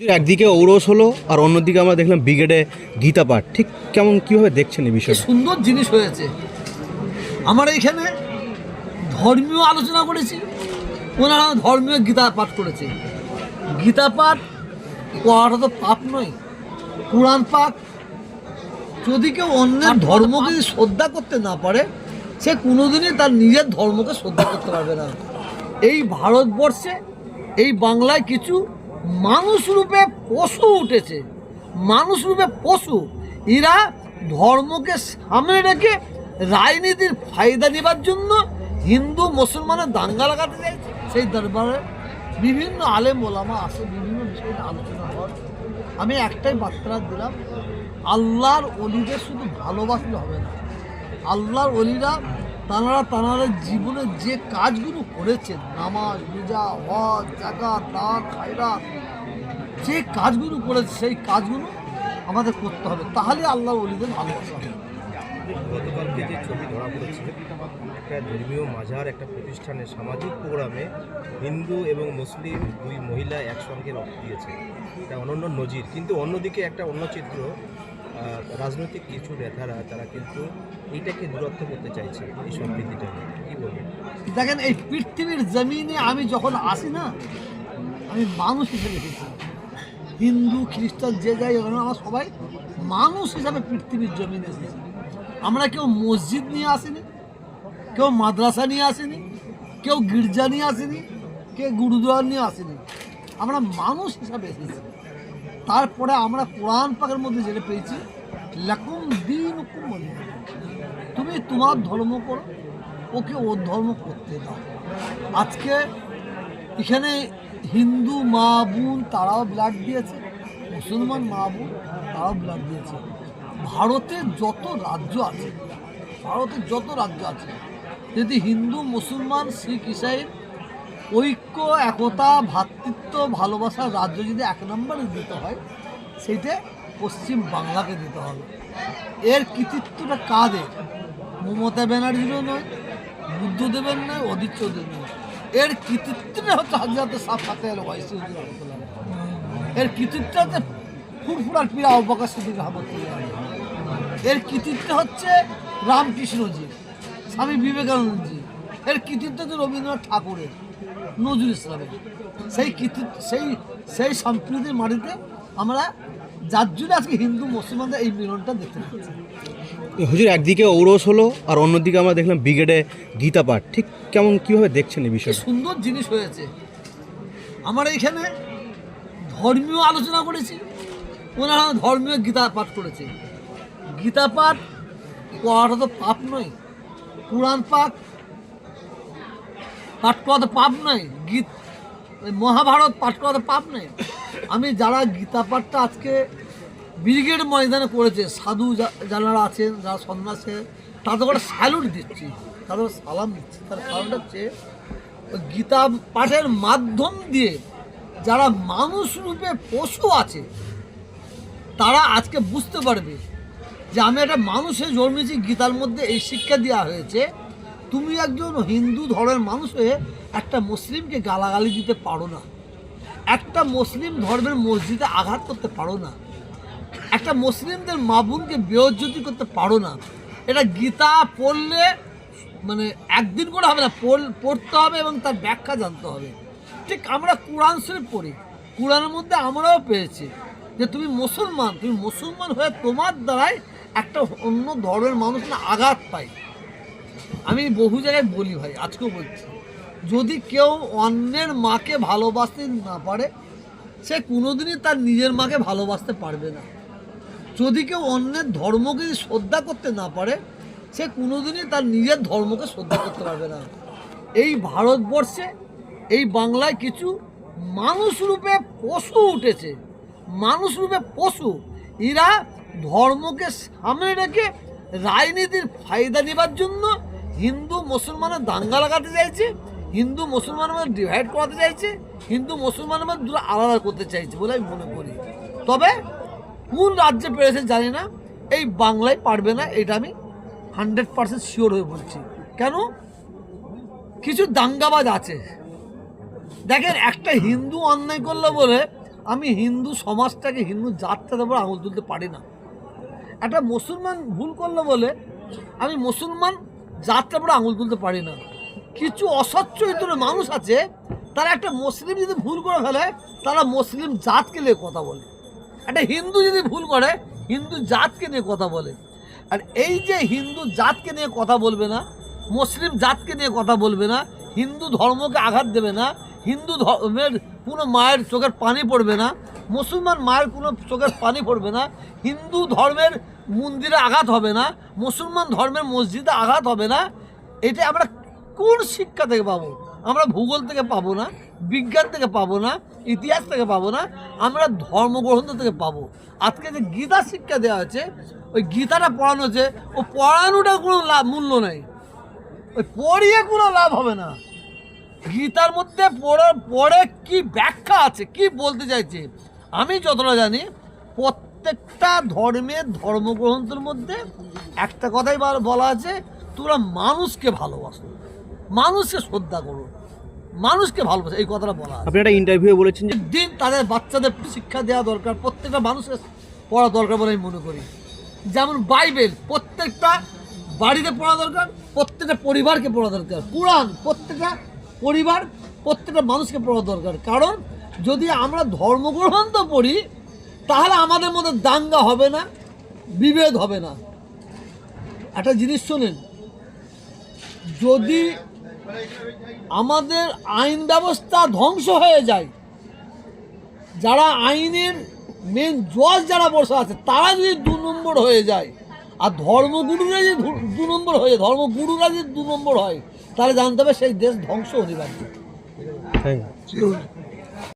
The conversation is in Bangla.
একদিকে ঔরস হলো আর অন্যদিকে আমরা দেখলাম ব্রিগেডে গীতা পাঠ। ঠিক কেমন কীভাবে দেখছেন এই কি বিষয়টা সুন্দর জিনিস হয়েছে। আমার এখানে ধর্মীয় আলোচনা করেছি ওনারা ধর্মীয় গীতা পাঠ করেছে। গীতা পাঠ করাটা তো পাপ নয় কোরআন পাঠ। যদি কেউ অন্যের ধর্মকে যদি শ্রদ্ধা করতে না পারে সে কোনোদিনই তার নিজের ধর্মকে শ্রদ্ধা করতে পারবে না। এই ভারতবর্ষে এই বাংলায় কিছু মানুষ রূপে পশু উঠেছে। মানুষ রূপে পশু। এরা ধর্মকে সামনে রেখে রাজনীতির ফায়দা নেবার জন্য হিন্দু, মুসলমানের দাঙ্গা লাগাতে চাইছে। সেই দরবারে বিভিন্ন আলেম ওলামা আসে, বিভিন্ন বিষয়ে আলোচনা হয়। আমি একটাই বার্তা দিলাম, আল্লাহর অলিদের শুধু ভালোবাসলে হবে না। আল্লাহর অলিরা তাঁরা তাঁরা জীবনে যে কাজগুলো করেছেন, নামাজ, রোজা, হজ জাকাত দান, খায়রা, যে কাজগুলো করেছে সেই কাজগুলো আমাদের করতে হবে। তাহলে আল্লাহ অলিদের ভালোবাসা হবে। গতকালকে যে ছবি ধরা পড়েছে, একটা ধর্মীয় মাজার, একটা প্রতিষ্ঠানে সামাজিক প্রোগ্রামে হিন্দু এবং মুসলিম দুই মহিলা একসঙ্গে রক্ত দিয়েছে। এটা অনন্য নজির, কিন্তু অন্যদিকে একটা অন্য চিত্র রাজনৈতিক কিছু নেতারা, তারা কিন্তু এইটাকে দূরত্ব করতে চাইছে এই সম্প্রীতিটাকে কী বলবেন? দেখেন, এই পৃথিবীর জমিনে আমি যখন আসি না, আমি মানুষ হিসেবে এসেছি হিন্দু, খ্রিস্টান, যে যাই ওখানে আমরা সবাই মানুষ হিসাবে পৃথিবীর জমিনে এসেছি। আমরা কেউ মসজিদ নিয়ে আসিনি, কেউ মাদ্রাসা নিয়ে আসিনি, কেউ গির্জা নিয়ে আসিনি, কেউ গুরুদুয়ার নিয়ে আসিনি। আমরা মানুষ হিসাবে এসেছি। তারপরে আমরা কোরআন পাকের মধ্যে যেটা পেয়েছি, লাকুম দিন তুমি তোমার ধর্ম করো, ওকে ওর ধর্ম করতে দাও। আজকে এখানে হিন্দু মা বোন তারাও ব্লাড দিয়েছে, মুসলমান মা বোন তারাও ব্লাড দিয়েছে। ভারতে যত রাজ্য আছে ভারতের যত রাজ্য আছে, যদি হিন্দু, মুসলমান, শিখ ইসাইর ঐক্য, একতা, ভ্রাতৃত্ব ভালোবাসার রাজ্য যদি এক নম্বরে দিতে হয়, সেইটা পশ্চিম বাংলাকে দিতে হবে। এর কৃতিত্বটা কাদের? মমতা ব্যানার্জিরও নয়, বুদ্ধদেবের নয় অদিত চৌধুরী নয়। এর কৃতিত্বটা হচ্ছে হুজুর আলাইহি। এর কৃতিত্বটা হচ্ছে ফুরফুরার পীরা অবকাশ এর কৃতিত্ব হচ্ছে রামকৃষ্ণজি, স্বামী বিবেকানন্দজি। এর কৃতিত্ব হচ্ছে রবীন্দ্রনাথ ঠাকুরের নজরুল ইসলামের। সেই কৃতিত্ব সেই সেই সম্প্রীতির মাটিতে আমরা যার জন্য আজকে হিন্দু মুসলমানদের এই মিলনটা দেখতে পাচ্ছি। হুজুর একদিকে ঔরস হলো আর অন্যদিকে আমরা দেখলাম ব্রিগেডে গীতা পাঠ। ঠিক কেমন কীভাবে দেখছেন এই কি বিষয়টা? সুন্দর জিনিস হয়েছে। আমরা এখানে ধর্মীয় আলোচনা করেছি ওনারা ধর্মীয় গীতা পাঠ করেছে। গীতা পাঠ করাটা তো পাপ নয় কোরআন পাঠ পাঠ করা তো পাপ নাই, গীত মহাভারত পাঠ করা তো পাপ নাই। আমি যারা গীতা পাঠটা আজকে ব্রিগেড ময়দানে করেছে, সাধু যারা আছেন, যারা সন্ন্যাসে তাদের করে স্যালুট দিচ্ছি, তাদের সালাম দিচ্ছি, তার কারণটা হচ্ছে গীতা পাঠের মাধ্যম দিয়ে যারা মানুষ রূপে পশু আছে, তারা আজকে বুঝতে পারবে যে আমি একটা মানুষে জন্মেছি, গীতার মধ্যে এই শিক্ষা দেওয়া হয়েছে তুমি একজন হিন্দু ধর্মের মানুষ হয়ে একটা মুসলিমকে গালাগালি দিতে পারো না। একটা মুসলিম ধর্মের মসজিদে আঘাত করতে পারো না। একটা মুসলিমদের মাবুনকে বেয়জ্যোতি করতে পারো না। এটা গীতা পড়লে মানে একদিন করে হবে না, পড়- পড়তে হবে এবং তার ব্যাখ্যা জানতে হবে। ঠিক আমরা কোরআন শরীফ পড়ি। কোরআনের মধ্যে আমরাও পেয়েছি যে তুমি মুসলমান তুমি মুসলমান হয়ে তোমার দ্বারাই একটা অন্য ধর্মের মানুষ না আঘাত পায় আমি বহু জায়গায় বলি ভাই, আজকেও বলছি। যদি কেউ অন্যের মাকে ভালোবাসতে না পারে, সে কোনোদিনই তার নিজের মাকে ভালোবাসতে পারবে না। যদি কেউ অন্যের ধর্মকে যদি শ্রদ্ধা করতে না পারে, সে কোনোদিনই তার নিজের ধর্মকে শ্রদ্ধা করতে পারবে না। এই ভারতবর্ষে, এই বাংলায় কিছু মানুষ রূপে পশু উঠেছে। মানুষ রূপে পশু। এরা ধর্মকে সামনে রেখে রাজনীতির ফায়দা নেবার জন্য হিন্দু মুসলমানের দাঙ্গা লাগাতে চাইছে, হিন্দু মুসলমানের মধ্যে ডিভাইড করাতে চাইছে, হিন্দু মুসলমানের মধ্যে দুটো আলাদা করতে চাইছে বলে আমি মনে করি। তবে কোন রাজ্যে পেরেছে জানি না, এই বাংলায় পারবে না, এটা আমি হান্ড্রেড পার্সেন্ট শিওর হয়ে বলছি। কেন? কিছু দাঙ্গাবাজ আছে। দেখেন, একটা হিন্দু অন্যায় করল বলে আমি হিন্দু সমাজটাকে, হিন্দু জাতটার উপর আঙুল তুলতে পারি না। একটা মুসলমান ভুল করল বলে আমি মুসলমান জাতটার উপর আঙুল তুলতে পারি না। কিছু অসচ্চরিত্র মানুষ আছে, তারা একটা মুসলিম যদি ভুল করে ফেলে, তারা মুসলিম জাতকে নিয়ে কথা বলে। একটা হিন্দু যদি ভুল করে, হিন্দু জাতকে নিয়ে কথা বলে। আর এই যে হিন্দু জাতকে নিয়ে কথা বলবে না, মুসলিম জাতকে নিয়ে কথা বলবে না, হিন্দু ধর্মকে আঘাত দেবে না, হিন্দু ধর্মের কোনো মায়ের চোখের পানি পড়বে না, মুসলমান মায়ের কোনো চোখের পানি পড়বে না, হিন্দু ধর্মের মন্দিরে আঘাত হবে না, মুসলমান ধর্মের মসজিদে আঘাত হবে না, এটা আমরা কোন শিক্ষা থেকে পাবো? আমরা ভূগোল থেকে পাবো না, বিজ্ঞান থেকে পাবো না, ইতিহাস থেকে পাবো না, আমরা ধর্মগ্রন্থ থেকে পাবো। আজকে যে গীতা শিক্ষা দেওয়া আছে ওই গীতাটা পড়ানো হচ্ছে ও পড়ানোটা কোনো লাভ মূল্য নেই। ওই পড়িয়ে কোনো লাভ হবে না। গীতার মধ্যে পড়ার পরে কি ব্যাখ্যা আছে, কি বলতে চাইছে? আমি যতটা জানি প্রত্যেকটা ধর্মের ধর্মগ্রন্থের মধ্যে একটা কথাই বলা- বলা আছে তোমরা মানুষকে ভালোবাসো। মানুষকে শ্রদ্ধা করো। মানুষকে ভালোবাসো এই কথাটা বলা আপনি একটা ইন্টারভিউ বলেছেন যে দিন তাদের বাচ্চাদের শিক্ষা দেওয়া দরকার প্রত্যেকটা মানুষের পড়া দরকার বলে আমি মনে করি। যেমন বাইবেল প্রত্যেকটা বাড়িতে পড়া দরকার প্রত্যেকটা পরিবারকে পড়া দরকার। কোরআন প্রত্যেকটা পরিবার প্রত্যেকটা মানুষকে পড়া দরকার। কারণ যদি আমরা ধর্মগ্রন্থ পড়ি তাহলে আমাদের মধ্যে দাঙ্গা হবে না, বিভেদ হবে না। একটা জিনিস শোনেন, যদি আমাদের আইন ব্যবস্থা ধ্বংস হয়ে যায়, যারা আইনের মেন জজ যারা বসে আছে, তারা যদি দু নম্বর হয়ে যায়, আর ধর্মগুরুরা যদি দু নম্বর হয়ে ধর্মগুরুরা যদি দু নম্বর হয়, তাহলে জানতে হবে সেই দেশ ধ্বংস অনিবার্য থ্যাংক ইউ